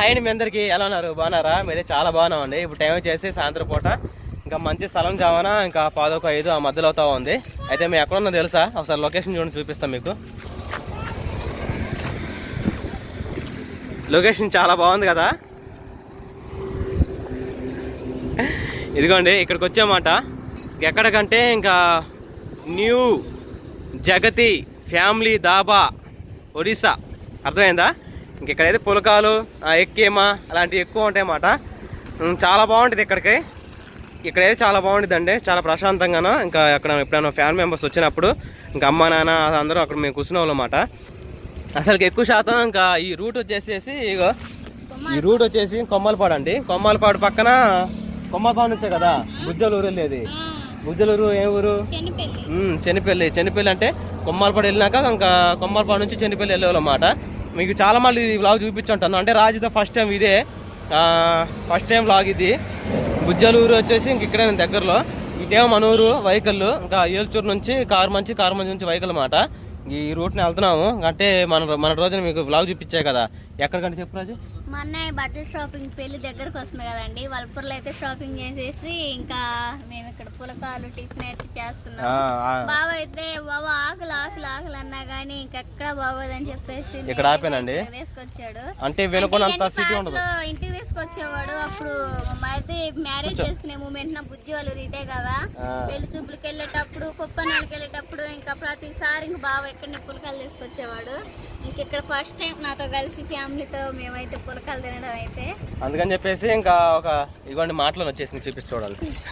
Hi అండి మీ అందరికి. ఎలా ఉన్నారు? బాగున్నారా? మీరే చాలా బాగున్నామండి. ఇప్పుడు టైం వచ్చేసి సాయంత్రం పూట. ఇంకా మంచి స్థలం జావన ఇంకా పాదొక ఐదు ఆ మధ్యలో అవుతా ఉంది. అయితే మేము ఎక్కడున్నా తెలుసా? ఒకసారి లొకేషన్ చూడండి చూపిస్తాం మీకు. లొకేషన్ చాలా బాగుంది కదా? ఇదిగోండి ఇక్కడికి వచ్చామాట. ఎక్కడికంటే ఇంకా న్యూ జగతి ఫ్యామిలీ దాబా ఒడిస్సా అర్థమైందా? ఇంక ఇక్కడైతే పులకాలు ఎక్కేమా అలాంటివి ఎక్కువ ఉంటాయి అన్నమాట ఉమ్, చాలా బాగుంటుంది ఇక్కడికి. ఇక్కడైతే చాలా బాగుంటుంది అండి చాలా ప్రశాంతంగాను. ఇంకా అక్కడ ఎప్పుడైనా ఫ్యామిలీ మెంబర్స్ వచ్చినప్పుడు ఇంకా అమ్మ నాన్న అందరూ అక్కడ మేము కూర్చునే అన్నమాట. అసలుకి ఎక్కువ శాతం ఇంకా ఈ రూట్ వచ్చేసేసి ఇగో ఈ రూట్ వచ్చేసి కొమ్మలపాడు అండి. కొమ్మలపాడు పక్కన కొమ్మలపాడు నుంచే కదా? బుజ్జలూరు వెళ్ళేది. బుజ్జలూరు ఏ ఊరు? చెనిపల్లి. చెనిపల్లి. అంటే కొమ్మలపాడు వెళ్ళినాక ఇంకా కొమ్మలపాడు నుంచి చెనిపల్లి వెళ్ళేవాళ్ళమాట మీకు చాలా మళ్ళీ ఈ వ్లాగ్ చూపించుంటాను. అంటే రాజుతో ఫస్ట్ టైం ఇదే. ఫస్ట్ టైం వ్లాగ్ ఇది. బుజ్జలూరు వచ్చేసి ఇంక ఇక్కడే దగ్గరలో. ఇదేమో మనూరు వెహికల్ ఇంకా ఏల్చూరు నుంచి కారు మంచి కారు మంచి నుంచి వెహికల్ మాట. ఈ రూట్ని వెళ్తున్నాము. అంటే మన మన రోజున మీకు వ్లాగ్ చూపించాయి కదా. ఎక్కడికంటే చెప్పు రాజు? మా అన్నయ్య బట్టల షాపింగ్ పెళ్ళి దగ్గరకు వస్తుంది కదండి. వల్పూర్లో అయితే షాపింగ్ చేసేసి ఇంకా మేము ఇక్కడ పులకాలు టిఫిన్ అయితే చేస్తున్నాం బావ అయితే బాబా ఆకులు ఆకులు ఆకులు అన్నా గానీ ఇంకెక్కడ బాగోదని చెప్పేసి ఇక్కడ ఆపానండి. ఇక్కడ తీసుకొచ్చాడు. అంటే ఇంటికి తీసుకొచ్చేవాడు. అప్పుడు అయితే మ్యారేజ్ చేసుకునే మూమెంట్ నా బుజ్జి వాళ్ళు ఇదే కదా. పెళ్ళి చూపులకి వెళ్ళేటప్పుడు కుప్పనాలకి వెళ్ళేటప్పుడు ఇంకా ప్రతిసారి ఇంక బావ ఎక్కడ పులకాలు తీసుకొచ్చేవాడు. ఇంక ఇక్కడ ఫస్ట్ టైం నాతో కలిసి ఫ్యామిలీతో మేమైతే పులకాలు తినడం అయితే. అందుకని చెప్పేసి ఇంకా ఒక ఇదిగోండి మాటలో వచ్చేసి చూపిస్తూ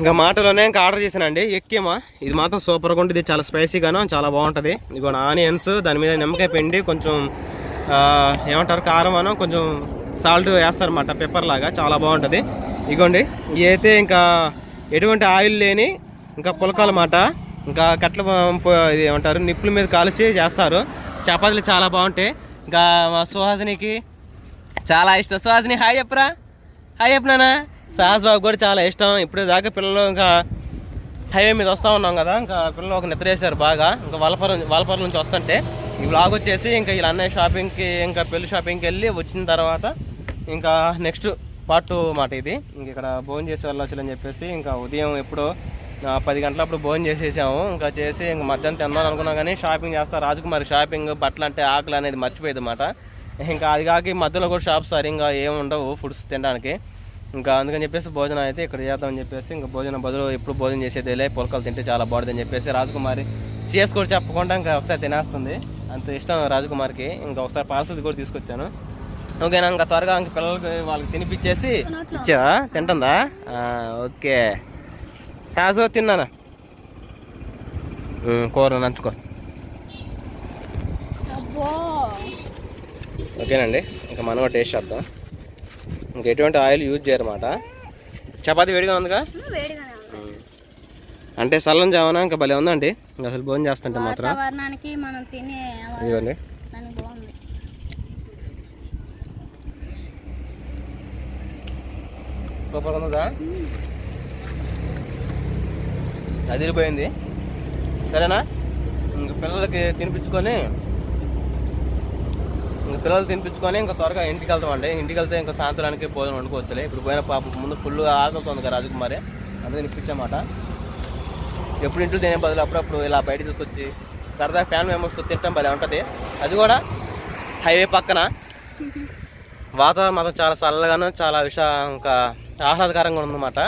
ఇంకా మాటలోనే ఇంకా ఆర్డర్ చేశానండి. ఎక్కేమా? ఇది మాత్రం సూపర్గా ఉంటుంది. చాలా స్పైసీగాను చాలా బాగుంటుంది. ఇదిగోండి ఆనియన్స్ దాని మీద నిమ్మకాయ పిండి కొంచెం ఏమంటారు కారం అను కొంచెం సాల్ట్ వేస్తారన్నమాట పెప్పర్ లాగా. చాలా బాగుంటుంది. ఇదిగోండి ఇవి అయితే ఇంకా ఎటువంటి ఆయిల్ లేని ఇంకా పులకాలన్నమాట ఇంకా కట్ల ఇది ఏమంటారు నిప్పుల మీద కాల్చి చేస్తారు. చపాతీలు చాలా బాగుంటాయి. ఇంకా మా సుహాసినికి చాలా ఇష్టం. సుహాసిని హాయ్ చెప్పరా? హాయ్ చెప్పినానా సాహస్ బాబు కూడా చాలా ఇష్టం. ఇప్పుడు దాకా పిల్లలు ఇంకా హైవే మీద వస్తూ ఉన్నాం కదా ఇంకా పిల్లలు ఒక నిద్ర వేశారు బాగా. ఇంకా వలపరం వలపరం నుంచి వస్తుంటే ఈ బ్లాగ్ వచ్చేసి ఇంకా వీళ్ళ అన్నయ్య షాపింగ్కి ఇంకా పెళ్ళి షాపింగ్కి వెళ్ళి వచ్చిన తర్వాత ఇంకా నెక్స్ట్ పార్ట్ టూ మాట ఇది. ఇంక ఇక్కడ భోజనం చేసి వెళ్ళొచ్చు అని చెప్పేసి ఇంకా ఉదయం ఎప్పుడో పది గంటల అప్పుడు భోజనం చేసేసాము. ఇంకా చేసి ఇంకా మధ్యాహ్నం తిందాం అనుకున్నాం కానీ షాపింగ్ చేస్తా. రాజకుమారి షాపింగ్ బట్టలు అంటే ఆకలి అనేది మర్చిపోయేది అనమాట ఇంకా అది కాక మధ్యలో కూడా షాప్స్ సరిగ్గా ఏమి ఉండవు ఫుడ్స్ తినడానికి. ఇంకా అందుకని చెప్పేసి భోజనం అయితే ఇక్కడ చేద్దామని చెప్పేసి ఇంకా భోజనం బదులు ఎప్పుడు భోజనం చేసేదిలే పొలకలు తింటే చాలా బాగుంటుందని చెప్పేసి రాజకుమారి చేసుకొని చెప్పకుండా ఇంకా ఒకసారి తినేస్తుంది. అంత ఇష్టం రాజకుమారికి. ఇంకా ఒకసారి పార్సల్ కూడా తీసుకొచ్చాను. ఓకేనా ఇంకా త్వరగా ఇంకా పిల్లలకి వాళ్ళకి తినిపించేసి ఇచ్చావా? తింటుందా? ఓకే. సాసు తిన్నానా? కూర నంచుకో. ఓకేనండి. ఇంకా మనం టేస్ట్ చేద్దాం. ఇంకా ఎటువంటి ఆయిల్ యూజ్ చేయరన్నమాట చపాతీ వేడిగా ఉందిగా. అంటే సల్లం జావన? ఇంకా భలే ఉందండి. ఇంకా అసలు భోజనం చేస్తుంటే మాత్రం. మనం తినే ఇదిగోండి దానికి బాగుంది సూపర్ ఉందా అదిరిపోయింది. సరేనా? ఇంక పిల్లలకి తినిపించుకొని ఇంక పిల్లలు తినిపించుకొని ఇంకా త్వరగా ఇంటికి వెళ్తామండి. ఇంటికి వెళ్తే ఇంకా సాయంత్రానికి భోజనం వండుకోవచ్చులే. ఇప్పుడు పోయిన పాప ముందు ఫుల్ ఆకలితోంది కదా రాజకుమారి అందుకని ఇప్పించామాట. ఎప్పుడు ఇంట్లో తినే బదులు అప్పుడప్పుడు ఇలా బయట తీసుకొచ్చి సరదా ఫ్యామిలీ మెంబర్స్తో తినడం భలే ఉంటుంది. అది కూడా హైవే పక్కన. వాతావరణం మాత్రం చాలా చల్లగాను చాలా విష ఇంకా ఆహ్లాదకరంగా ఉందన్నమాట.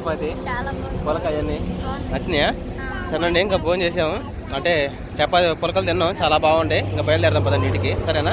చపాతి అన్నీ బాగుంది. నచ్చినాయా? సరేనండి ఇంకా భోజనం చేసాము అంటే చపాతి పొలకలు తిన్నాం చాలా బాగుండే. ఇంకా బయలుదేరదాం పదండి ఇంటికి. సరేనా?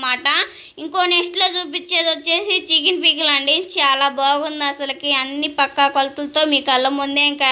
ఇంకో నెక్స్ట్లో చూపించేది వచ్చేసి చికెన్ పికిల్ అండి చాలా బాగుంది అసలుకి. అన్ని పక్కా కొలతలతో మీ కళ్ళ ముందే ఇంకా